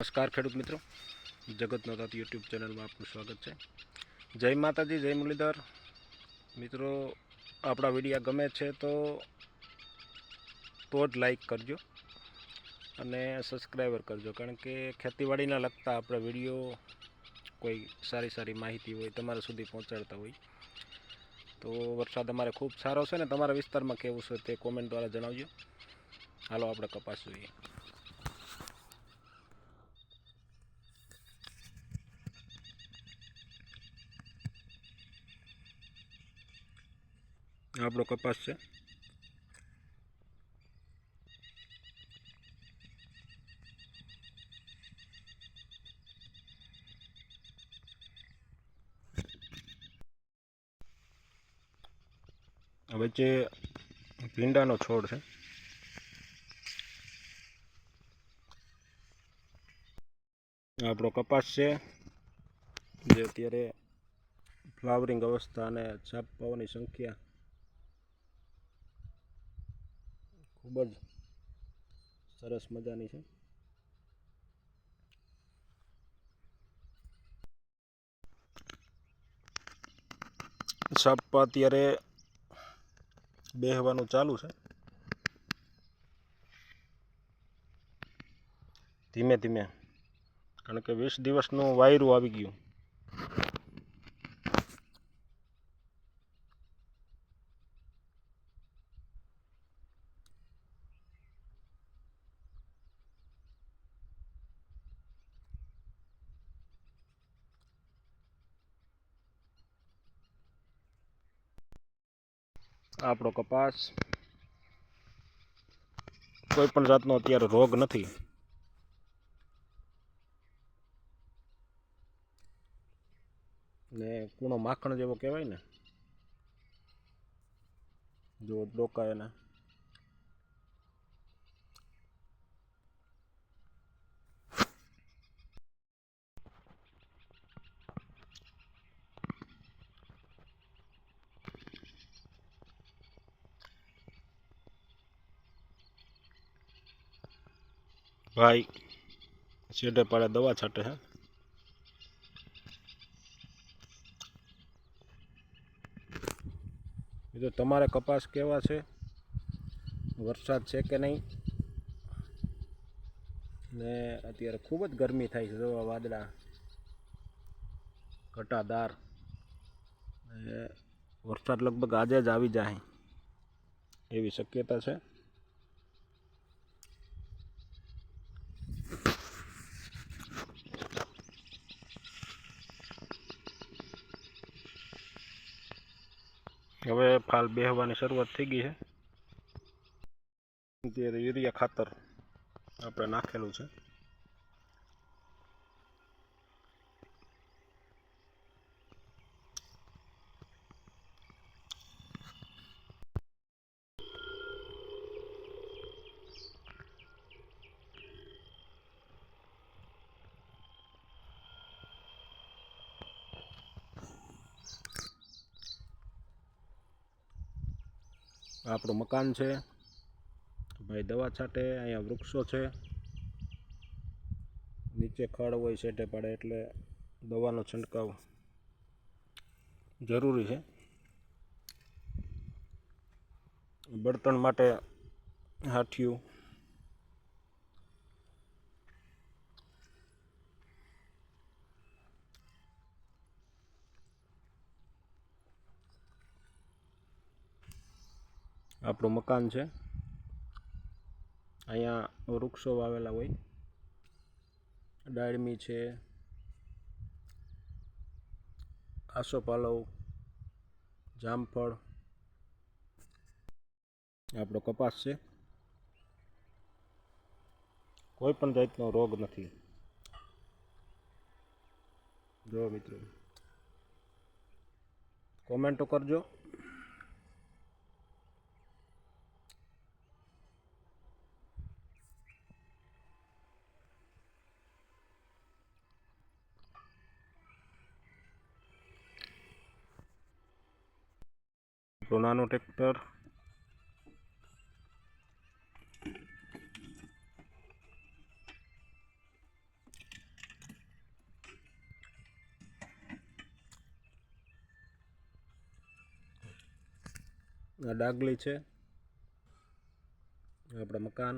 નમસ્કાર ખેડૂત મિત્રો. જગત નોતા યુટ્યુબ ચેનલમાં આપનું સ્વાગત છે. જય માતાજી, જય મુરલીધર. મિત્રો, આપણા વિડીયા ગમે છે તો તો જ લાઈક કરજો અને સબસ્ક્રાઈબર કરજો. કારણ કે ખેતીવાડીના લગતા આપણા વીડિયો કોઈ સારી સારી માહિતી હોય, તમારા સુધી પહોંચાડતા હોય. તો વરસાદ અમારે ખૂબ સારો છે ને તમારા વિસ્તારમાં કેવું છે તે કોમેન્ટ દ્વારા જણાવજો. હાલો, આપણે કપાસ જોઈએ. આપણો કપાસ છે. વચ્ચે ભીંડાનો છોડ છે. આપણો કપાસ છે, જે અત્યારે ફ્લાવરિંગ અવસ્થા અને છાપાઓની સંખ્યા ખૂબ જ સરસ મજાની છે. સાપા અત્યારે બેહવાનું ચાલુ છે. ધીમે ધીમે, કારણ કે વીસ દિવસનું વાયરું આવી ગયું. આપણો કપાસ. કોઈ પણ જાતનો અત્યારે રોગ નથી. ને કૂણો માખણ જેવો કહેવાય ને. જો ડોકા એના. ભાઈ, છેડે પાડે દવા છાંટે, હે? બીજું તમારે કપાસ કેવા છે? વરસાદ છે કે નહીં? ને અત્યારે ખૂબ જ ગરમી થાય છે, જોવા વાદળા. ઘટાદાર. વરસાદ લગભગ આજે જ આવી જાય, એવી શક્યતા છે. હવે ફાલ બેહવાની શરૂઆત થઈ ગઈ છે. અત્યારે યુરિયા ખાતર આપણે નાખેલું છે. આપણું મકાન છે. ભાઈ દવા છાંટે, અહીંયા વૃક્ષો છે. નીચે ખડ હોય છેટે પડે એટલે દવાનો છંટકાવ જરૂરી છે. બળતણ માટે હાથિયું આપણું મકાન છે. અહીંયા વૃક્ષો વાવેલા હોય. ડાળમી છે. આસોપાલવ, જામફળ. આપણો કપાસ છે. કોઈ પણ જાતનો રોગ નથી. જો મિત્રો, કોમેન્ટો કરજો. સોનાનું ટ્રેક્ટર. આ ડાગલી છે. આપણા મકાન.